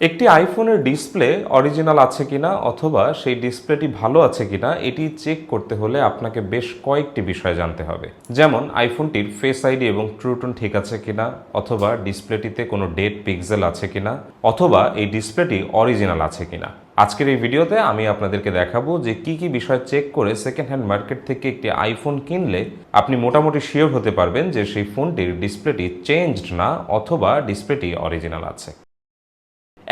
একটি আইফোনের display original আছে কিনা অথবা সেই ডিসপ্লেটি ভালো আছে কিনা, এটি চেক করতে হলে আপনাকে বেশ কয়েকটি বিষয় জানতে হবে। যেমন, আইফোনটির ফেস আইডি এবং ট্রুটন ঠিক আছে কিনা, অথবা ডিসপ্লেটিতে কোনো ডেট পিক্সেল আছে কিনা, অথবা এই ডিসপ্লেটি অরিজিনাল আছে কিনা। আজকের এই ভিডিওতে আমি আপনাদেরকে দেখাবো যে কি কি বিষয় চেক করে সেকেন্ড হ্যান্ড মার্কেট থেকে একটি আইফোন কিনলে আপনি মোটামুটি শিওর হতে পারবেন যে সেই ফোনটির ডিসপ্লেটি চেঞ্জড না, অথবা ডিসপ্লেটি অরিজিনাল আছে।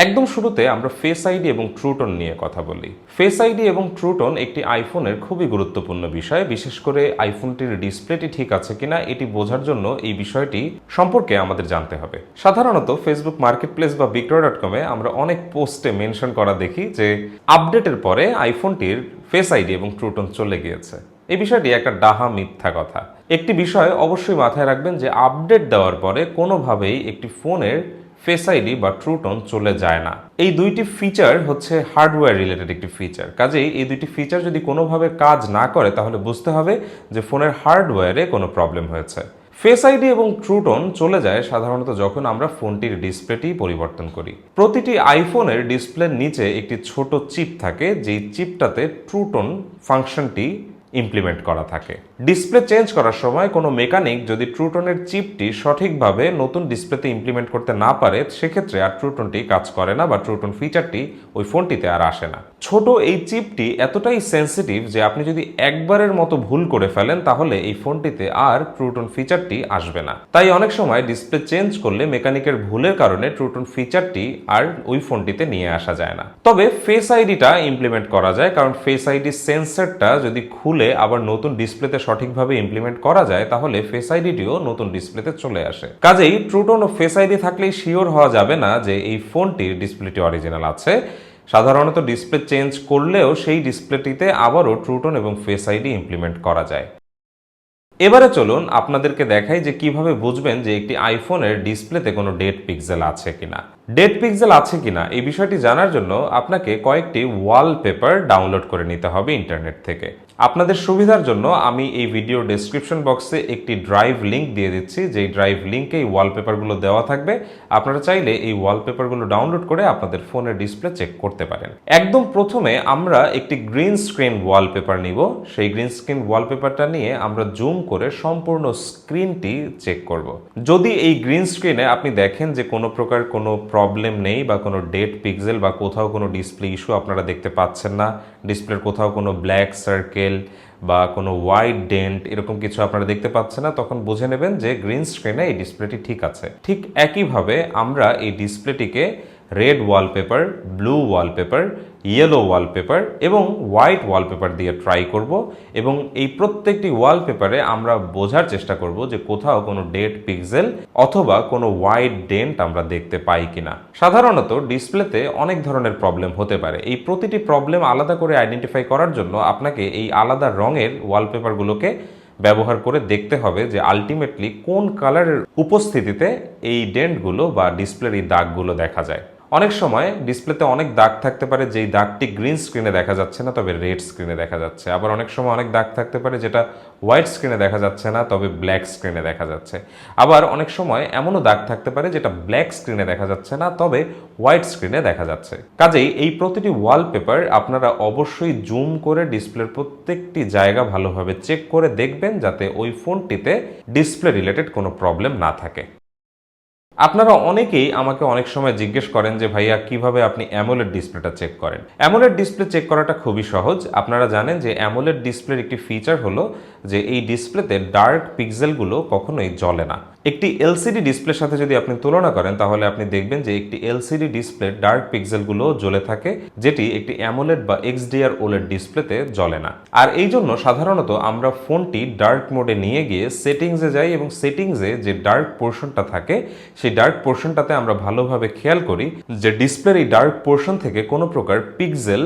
একদম শুরুতে আমরা ফেস আইডি এবং ট্রুটন নিয়ে কথা বলি। ফেস আইডি এবং ট্রুটন একটি আইফোনের খুবই গুরুত্বপূর্ণ বিষয়, বিশেষ করে আইফোনটির ডিসপ্লেটি ঠিক আছে কিনা এটি বোঝার জন্য এই বিষয়টি সম্পর্কে আমাদের জানতে হবে। সাধারণত ফেসবুক মার্কেট প্লেস বা বিক্রয় ডট কমে আমরা অনেক পোস্টে মেনশন করা দেখি যে আপডেটের পরে আইফোনটির ফেস আইডি এবং ট্রুটন চলে গিয়েছে। এই বিষয়টি একটা ডাহা মিথ্যা কথা। একটি বিষয় অবশ্যই মাথায় রাখবেন যে আপডেট দেওয়ার পরে কোনোভাবেই একটি ফোনের ফেস আইডি বা ট্রুটন চলে যায় না। এই দুইটি ফিচার হচ্ছে হার্ডওয়্যার রিলেটেড একটি ফিচার কাজেই এই দুইটি ফিচার যদি কোনোভাবে কাজ না করে, তাহলে বুঝতে হবে যে ফোনের হার্ডওয়্যারে কোনো প্রবলেম হয়েছে। ফেস আইডি এবং ট্রুটন চলে যায় সাধারণত যখন আমরা ফোনটির ডিসপ্লেটি পরিবর্তন করি। প্রতিটি আইফোনের ডিসপ্লের নিচে একটি ছোট চিপ থাকে, যেই চিপটাতে ট্রুটন ফাংশনটি ইমপ্লিমেন্ট করা থাকে। ডিসপ্লে চেঞ্জ করার সময় কোনো মেকানিক যদি ট্রুটনের চিপটি সঠিকভাবে নতুন ডিসপ্লেতে ইমপ্লিমেন্ট করতে না পারে, সেক্ষেত্রে আর ট্রুটনটি কাজ করে না বা ট্রুটন ফিচারটি ওই ফোনটিতে আর আসে না। ছোট এই চিপটি এতটাই সেন্সিটিভ যে আপনি যদি একবারের মতো ভুল করে ফেলেন, তাহলে এই ফোনটিতে আর ট্রুটন ফিচারটি আসবে না। তাই অনেক সময় ডিসপ্লে চেঞ্জ করলে মেকানিকের ভুলের কারণে ট্রুটন ফিচারটি আর ওই ফোনটিতে নিয়ে আসা যায় না। তবে ফেস আইডিটা ইমপ্লিমেন্ট করা যায়, কারণ ফেস আইডি সেন্সরটা যদি খুলে আবার নতুন ডিসপ্লেতে সঠিকভাবে ইমপ্লিমেন্ট করা যায়, তাহলে ফেস আইডিটিও নতুন ডিসপ্লেতে চলে আসে। কাজেই ট্রুটন ও ফেস আইডি থাকলেই শিওর হওয়া যাবে না যে এই ফোনটির ডিসপ্লেটি অরিজিনাল আছে। সাধারণত ডিসপ্লে চেঞ্জ করলেও সেই ডিসপ্লেটিতে আবারও ট্রুটন এবং ফেস আইডি ইমপ্লিমেন্ট করা যায়। এবারে চলুন আপনাদেরকে দেখাই যে কীভাবে বুঝবেন যে একটি আইফোনের ডিসপ্লেতে কোনো ডেট পিক্সেল আছে কিনা। ডেট পিক্সেল আছে কিনা এই বিষয়টি জানার জন্য আপনাকে কয়েকটি ওয়ালপেপার ডাউনলোড করে নিতে হবে ইন্টারনেট থেকে। আপনাদের সুবিধার জন্য আমি এই ভিডিও ডেসক্রিপশন বক্সে একটি ড্রাইভ লিংক দিয়ে দিচ্ছি। যেই ড্রাইভ লিঙ্কে এই ওয়ালপেপারগুলো দেওয়া থাকবে, আপনারা চাইলে এই ওয়ালপেপারগুলো ডাউনলোড করে আপনাদের ফোনের ডিসপ্লে চেক করতে পারেন। একদম প্রথমে আমরা একটি গ্রিন স্ক্রিন ওয়ালপেপার নিব। সেই গ্রিন স্ক্রিন ওয়ালপেপারটা নিয়ে আমরা জুম করে সম্পূর্ণ স্ক্রিনটি চেক করব। যদি এই গ্রিন স্ক্রিনে আপনি দেখেন যে কোনো প্রকার কোনো প্রবলেম নেই বা কোনো ডেট পিক্সেল বা কোথাও কোনো ডিসপ্লে ইস্যু আপনারা দেখতে পাচ্ছেন না। ডিসপ্লের কোথাও কোনো ব্ল্যাক সার্কেল বা কোনো হোয়াইট ডেন্ট এরকম কিছু আপনারা দেখতে পাচ্ছেন না। তখন বুঝে নেবেন যে গ্রিন স্ক্রিনে এই ডিসপ্লেটি ঠিক আছে। ঠিক একইভাবে আমরা এই ডিসপ্লেটিকে red wallpaper blue wallpaper yellow wallpaper এবং হোয়াইট ওয়ালপেপার দিয়ে ট্রাই করব এবং এই প্রত্যেকটি ওয়ালপেপারে আমরা বোঝার চেষ্টা করব যে কোথাও কোনো ডেট পিক্সেল অথবা কোনো হোয়াইট ডেন্ট আমরা দেখতে পাই কিনা। সাধারণত ডিসপ্লেতে অনেক ধরনের প্রবলেম হতে পারে। এই প্রতিটি প্রবলেম আলাদা করে আইডেন্টিফাই করার জন্য আপনাকে এই আলাদা রঙের ওয়ালপেপারগুলোকে ব্যবহার করে দেখতে হবে যে আলটিমেটলি কোন কালারের উপস্থিতিতে এই ডেন্টগুলো বা ডিসপ্লের এই দাগগুলো দেখা যায়। অনেক সময় ডিসপ্লেতে অনেক দাগ থাকতে পারে, যেই দাগটি গ্রিন স্ক্রিনে দেখা যাচ্ছে না, তবে রেড স্ক্রিনে দেখা যাচ্ছে। আবার অনেক সময় অনেক দাগ থাকতে পারে, যেটা হোয়াইট স্ক্রিনে দেখা যাচ্ছে না, তবে ব্ল্যাক স্ক্রিনে দেখা যাচ্ছে। আবার অনেক সময় এমনও দাগ থাকতে পারে, যেটা ব্ল্যাক স্ক্রিনে দেখা যাচ্ছে না, তবে হোয়াইট স্ক্রিনে দেখা যাচ্ছে। কাজেই এই প্রতিটি ওয়ালপেপার আপনারা অবশ্যই জুম করে ডিসপ্লের প্রত্যেকটি জায়গা ভালোভাবে চেক করে দেখবেন, যাতে ওই ফোনটিতে ডিসপ্লে রিলেটেড কোনো প্রবলেম না থাকে। আপনারা অনেকেই আমাকে অনেক সময় জিজ্ঞেস করেন যে, ভাইয়া, কীভাবে আপনি অ্যামোলেড ডিসপ্লেটা চেক করেন? অ্যামোলেড ডিসপ্লে চেক করাটা খুবই সহজ। আপনারা জানেন যে, অ্যামোলেড ডিসপ্লের একটি ফিচার হলো যে, এই ডিসপ্লেতে ডার্ক পিক্সেলগুলো কখনোই জ্বলে না। একটি এলসিডি ডিসপ্লের সাথে যদি আপনি তুলনা করেন, তাহলে আপনি দেখবেন যে একটি এলসিডি ডিসপ্লে ডার্ক পিক্সেলগুলো জ্বলে থাকে, যেটি একটি অ্যামোলেড বা এক্সডিআর ওলেড ডিসপ্লেতে জ্বলে না। আর এই জন্য সাধারণত আমরা ফোনটি ডার্ক মোডে নিয়ে গিয়ে সেটিংসে যাই এবং সেটিংসে যে ডার্ক পোর্শনটা থাকে, সেই ডার্ক পোর্শনটাতে আমরা ভালোভাবে খেয়াল করি যে ডিসপ্লের এই ডার্ক পোর্শন থেকে কোনো প্রকার পিক্সেল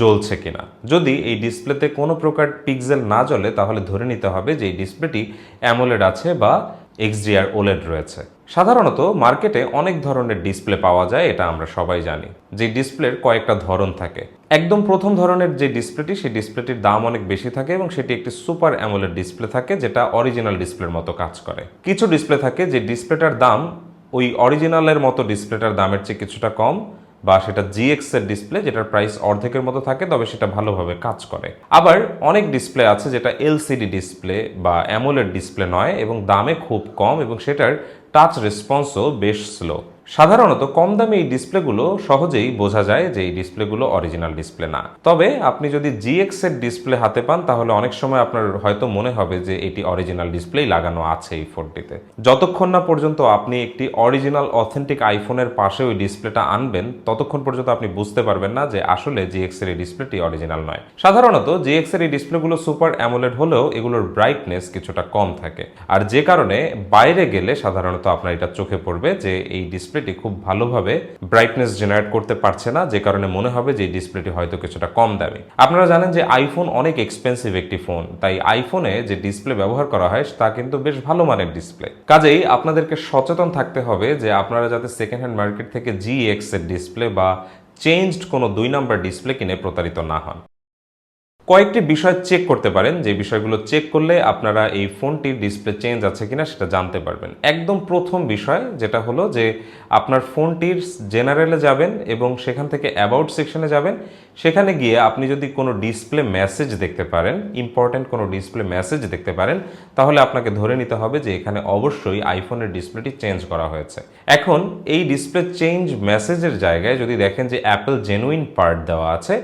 জ্বলছে কিনা। যদি এই ডিসপ্লেতে কোনো প্রকার পিক্সেল না জ্বলে, তাহলে ধরে নিতে হবে যে এই ডিসপ্লেটি অ্যামোলেড আছে বা এক্সডিআর ওলেড রয়েছে। সাধারণত মার্কেটে অনেক ধরনের ডিসপ্লে পাওয়া যায়, এটা আমরা সবাই জানি। যে ডিসপ্লের কয়েকটা ধরন থাকে। একদম প্রথম ধরনের যে ডিসপ্লেটি, সেই ডিসপ্লেটির দাম অনেক বেশি থাকে এবং সেটি একটি সুপার অ্যামোলেড ডিসপ্লে থাকে, যেটা অরিজিনাল ডিসপ্লের মতো কাজ করে। কিছু ডিসপ্লে থাকে যে ডিসপ্লেটার দাম ওই অরিজিনালের মতো ডিসপ্লেটার দামের চেয়ে কিছুটা কম বা সেটা জিএক্স এর ডিসপ্লে যেটার প্রাইস অর্ধেকের মতো থাকে, তবে সেটা ভালোভাবে কাজ করে। আবার অনেক ডিসপ্লে আছে যেটা এলসিডি ডিসপ্লে বা অ্যামোলেড ডিসপ্লে নয় এবং দামে খুব কম এবং সেটার টাচ রেসপন্সও বেশ স্লো সাধারণত কম দামে এই ডিসপ্লেগুলো সহজেই বোঝা যায় যে এই ডিসপ্লেগুলো অরিজিনাল ডিসপ্লে না। তবে আপনি যদি জিএক্স এর ডিসপ্লে হাতে পান, তাহলে অনেক সময় আপনার হয়তো মনে হবে যে এটি অরিজিনাল ডিসপ্লেই লাগানো আছে এই ফোনটিতে। যতক্ষণ না পর্যন্ত আপনি একটি অরিজিনাল অথেন্টিক আইফোনের পাশে ওই ডিসপ্লেটা আনবেন, ততক্ষণ পর্যন্ত আপনি বুঝতে পারবেন না যে আসলে জিএক্স এর এই ডিসপ্লেটি অরিজিনাল নয়। সাধারণত জিএক্স এর এই ডিসপ্লেগুলো সুপার অ্যামোলেড হলেও এগুলোর ব্রাইটনেস কিছুটা কম থাকে। আর যে কারণে বাইরে গেলে সাধারণত আপনার এটা চোখে পড়বে যে এই ডিসপ্লেটি খুব ভালোভাবে ব্রাইটনেস জেনারেট করতে পারছে না, যে কারণে মনে হবে যে ডিসপ্লেটি হয়তো কিছুটা কম দামি। আপনারা জানেন যে আইফোন অনেক এক্সপেন্সিভ একটি ফোন তাই আইফোনে যে ডিসপ্লে ব্যবহার করা হয়, তা কিন্তু বেশ ভালো মানের ডিসপ্লে কাজেই আপনাদেরকে সচেতন থাকতে হবে যে আপনারা যাতে সেকেন্ড হ্যান্ড মার্কেট থেকে জি এক্সের ডিসপ্লে বা চেঞ্জড কোনো দুই নাম্বার ডিসপ্লে কিনে প্রতারিত না হন। কয়েকটি বিষয় চেক করতে পারেন। যে বিষয়গুলো চেক করলে আপনারা এই ফোনটির ডিসপ্লে চেঞ্জ আছে কিনা সেটা জানতে পারবেন। একদম প্রথম বিষয় যেটা হলো যে আপনার ফোনটির জেনারেলে যাবেন এবং সেখান থেকে অ্যাবাউট সেকশনে যাবেন। সেখানে গিয়ে আপনি যদি কোনো ডিসপ্লে মেসেজ দেখতে পারেন ইম্পর্ট্যান্ট কোনো ডিসপ্লে মেসেজ দেখতে পারেন, তাহলে আপনাকে ধরে নিতে হবে যে এখানে অবশ্যই আইফোনের ডিসপ্লেটি চেঞ্জ করা হয়েছে। এখন এই ডিসপ্লে চেঞ্জ মেসেজের জায়গায় যদি দেখেন যে অ্যাপেল জেনুইন পার্ট দেওয়া আছে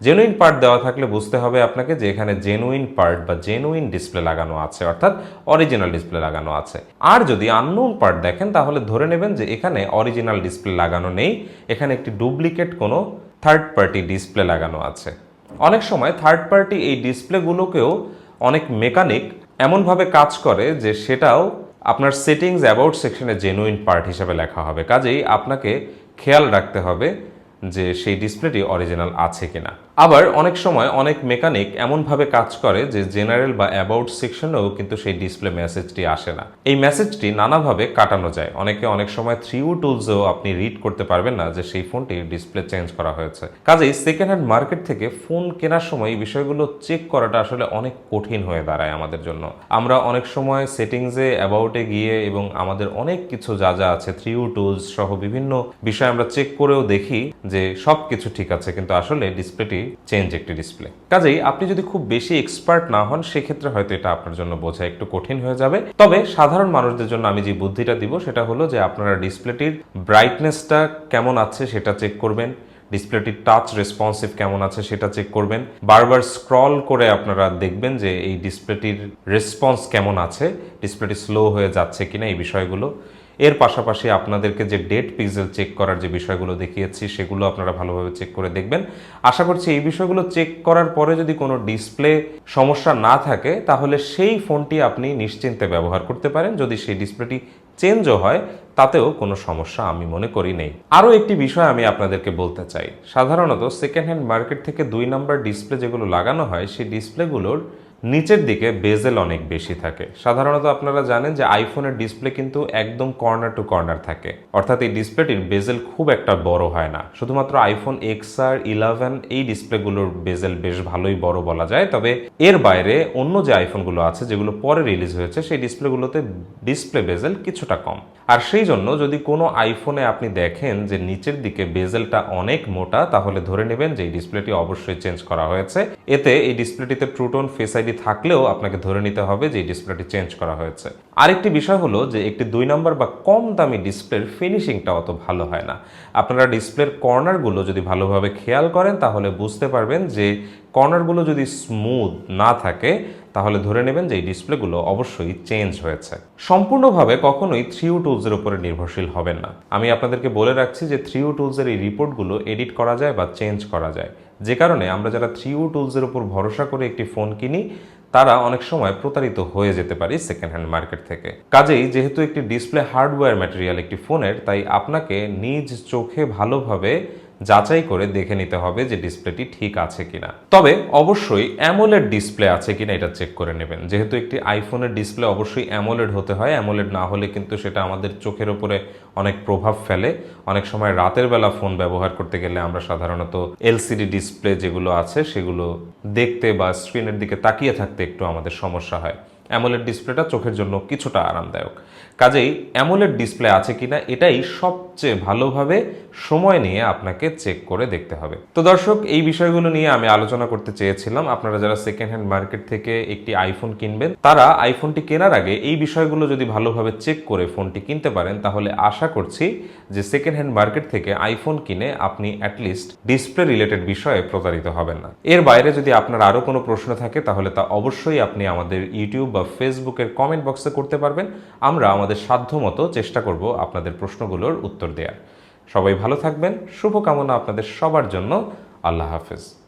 জেনুইন পার্ট দেওয়া থাকলে বুঝতে হবে আপনাকে যে এখানে জেনুইন পার্ট বা জেনুইন ডিসপ্লে লাগানো আছে, অর্থাৎ অরিজিনাল ডিসপ্লে লাগানো আছে। আর যদি আননোন পার্ট দেখেন, তাহলে ধরে নেবেন যে এখানে অরিজিনাল ডিসপ্লে লাগানো নেই, এখানে একটি ডুপ্লিকেট কোনো থার্ড পার্টি ডিসপ্লে লাগানো আছে। অনেক সময় থার্ড পার্টি এই ডিসপ্লেগুলোকেও অনেক মেকানিক এমনভাবে কাজ করে যে সেটাও আপনার সেটিংস অ্যাবাউট সেকশনে জেনুইন পার্ট হিসেবে লেখা হবে। কাজেই আপনাকে খেয়াল রাখতে হবে যে সেই ডিসপ্লেটি অরিজিনাল আছে কিনা। আবার অনেক সময় অনেক মেকানিক এমনভাবে কাজ করে যে জেনারেল বা অ্যাবাউট সেকশনেও কিন্তু সেই ডিসপ্লে মেসেজটি আসে না। এই মেসেজটি নানাভাবে কাটানো যায়। অনেকে অনেক সময় থ্রি উ টুলসেও আপনি রিড করতে পারবেন না যে সেই ফোনটির ডিসপ্লে চেঞ্জ করা হয়েছে। কাজেই সেকেন্ড হ্যান্ড মার্কেট থেকে ফোন কেনার সময় এই বিষয়গুলো চেক করাটা আসলে অনেক কঠিন হয়ে দাঁড়ায় আমাদের জন্য। আমরা অনেক সময় সেটিংসে অ্যাবাউটে গিয়ে এবং আমাদের অনেক কিছু যা যা আছে থ্রি উ টুলস সহ বিভিন্ন বিষয় আমরা চেক করেও দেখি যে সব কিছু ঠিক আছে, কিন্তু আসলে ডিসপ্লেটি চেঞ্জ একটি ডিসপ্লে কাজেই আপনি যদি খুব বেশি এক্সপার্ট না হন, সেক্ষেত্রে হয়তো এটা আপনার জন্য বোঝা একটু কঠিন হয়ে যাবে। তবে সাধারণ মানুষদের জন্য আমি যে বুদ্ধিটা দিব, সেটা হলো যে আপনারা ডিসপ্লেটির ব্রাইটনেসটা কেমন আছে সেটা চেক করবেন। ডিসপ্লেটির টাচ রেসপন্সিভ কেমন আছে সেটা চেক করবেন। বারবার স্ক্রল করে আপনারা দেখবেন যে এই ডিসপ্লেটির রেসপন্স কেমন আছে, ডিসপ্লেটি স্লো হয়ে যাচ্ছে কিনা এই বিষয়গুলো। এর পাশাপাশি আপনাদেরকে যে ডেট পিক্সেল চেক করার যে বিষয়গুলো দেখিয়েছি, সেগুলো আপনারা ভালোভাবে চেক করে দেখবেন। আশা করছি এই বিষয়গুলো চেক করার পরে যদি কোনো ডিসপ্লে সমস্যা না থাকে, তাহলে সেই ফোনটি আপনি নিশ্চিন্তে ব্যবহার করতে পারেন। যদি সেই ডিসপ্লেটি চেঞ্জও হয়, তাতেও কোনো সমস্যা আমি মনে করি নেই। আরও একটি বিষয় আমি আপনাদেরকে বলতে চাই। সাধারণত সেকেন্ড হ্যান্ড মার্কেট থেকে দুই নম্বর ডিসপ্লে যেগুলো লাগানো হয়, সেই ডিসপ্লেগুলোর নিচের দিকে বেজেল অনেক বেশি থাকে। সাধারণত আপনারা জানেন যে আইফোনের ডিসপ্লে কিন্তু একদম কর্নার টু কর্নার থাকে। অর্থাৎ এই ডিসপ্লেটির বেজেল খুব একটা বড় হয় না। শুধুমাত্র আইফোন এক্স আর ইলেভেন এই ডিসপ্লেগুলোর বেজেল বেশ ভালোই বড় বলা যায়। তবে এর বাইরে অন্য যে আইফোনগুলো আছে, যেগুলো পরে রিলিজ হয়েছে, সেই ডিসপ্লেগুলোতে ডিসপ্লে বেজেল কিছুটা কম। আর সেই জন্য যদি কোনো আইফোনে আপনি দেখেন যে নিচের দিকে বেজেলটা অনেক মোটা, তাহলে ধরে নেবেন যে এই ডিসপ্লেটি অবশ্যই চেঞ্জ করা হয়েছে। এতে এই ডিসপ্লেটিতে ট্রুটোন ফেস থাকলেও আপনাকে ধরে নিতে হবে যে এই ডিসপ্লেটি চেঞ্জ করা হয়েছে। আরেকটি বিষয় হলো যে একটি দুই নম্বর বা কম দামি ডিসপ্লের ফিনিশিংটা অত ভালো হয় না। আপনারা ডিসপ্লের কর্নারগুলো যদি ভালোভাবে খেয়াল করেন, তাহলে বুঝতে পারবেন যে কর্নারগুলো যদি স্মুথ না থাকে তাহলে ধরে নেবেন যে এই ডিসপ্লেগুলো অবশ্যই চেঞ্জ হয়েছে। সম্পূর্ণভাবে কখনোই থ্রি উ টুলসের উপরে নির্ভরশীল হবেন না। আমি আপনাদেরকে বলে রাখছি যে থ্রি উ টুলসের এই রিপোর্টগুলো এডিট করা যায় বা চেঞ্জ করা যায়। যে কারণে আমরা যারা থ্রি উ টুলসের উপর ভরসা করে একটি ফোন কিনি, তারা অনেক সময় প্রতারিত হয়ে যেতে পারি সেকেন্ড হ্যান্ড মার্কেট থেকে। কাজেই যেহেতু একটি ডিসপ্লে হার্ডওয়্যার ম্যাটেরিয়াল একটি ফোনের, তাই আপনাকে নিজ চোখে ভালোভাবে যাচাই করে দেখে নিতে হবে যে ডিসপ্লেটি ঠিক আছে কিনা। তবে অবশ্যই অ্যামোলেড ডিসপ্লে আছে কিনা এটা চেক করে নেবেন। যেহেতু একটি আইফোনের ডিসপ্লে অবশ্যই অ্যামোলেড হতে হয় অ্যামোলেড না হলে কিন্তু সেটা আমাদের চোখের ওপরে অনেক প্রভাব ফেলে। অনেক সময় রাতের বেলা ফোন ব্যবহার করতে গেলে আমরা সাধারণত এলসিডি ডিসপ্লে যেগুলো আছে সেগুলো দেখতে বা স্ক্রিনের দিকে তাকিয়ে থাকতে একটু আমাদের সমস্যা হয়। অ্যামোলেড ডিসপ্লেটা চোখের জন্য কিছুটা আরামদায়ক। কাজেই অ্যামোলেড ডিসপ্লে আছে কিনা এটাই সবচেয়ে ভালোভাবে সময় নিয়ে আপনাকে চেক করে দেখতে হবে। তো দর্শক, এই বিষয়গুলো নিয়ে আমি আলোচনা করতে চেয়েছিলাম। আপনারা যারা সেকেন্ড হ্যান্ড মার্কেট থেকে একটি আইফোন কিনবেন, তারা আইফোনটি কেনার আগে এই বিষয়গুলো যদি ভালোভাবে চেক করে ফোনটি কিনতে পারেন, তাহলে আশা করছি যে সেকেন্ড হ্যান্ড মার্কেট থেকে আইফোন কিনে আপনি অ্যাটলিস্ট ডিসপ্লে রিলেটেড বিষয়ে প্রতারিত হবেন না। এর বাইরে যদি আপনার আরও কোনো প্রশ্ন থাকে, তাহলে তা অবশ্যই আপনি আমাদের ইউটিউব বা ফেসবুকের কমেন্ট বক্সে করতে পারবেন। আমরা আমাদের সাধ্যমতো চেষ্টা করব আপনাদের প্রশ্নগুলোর উত্তর দেওয়ার সবাই ভালো থাকবেন, শুভকামনা আপনাদের সবার জন্য। আল্লাহ হাফেজ।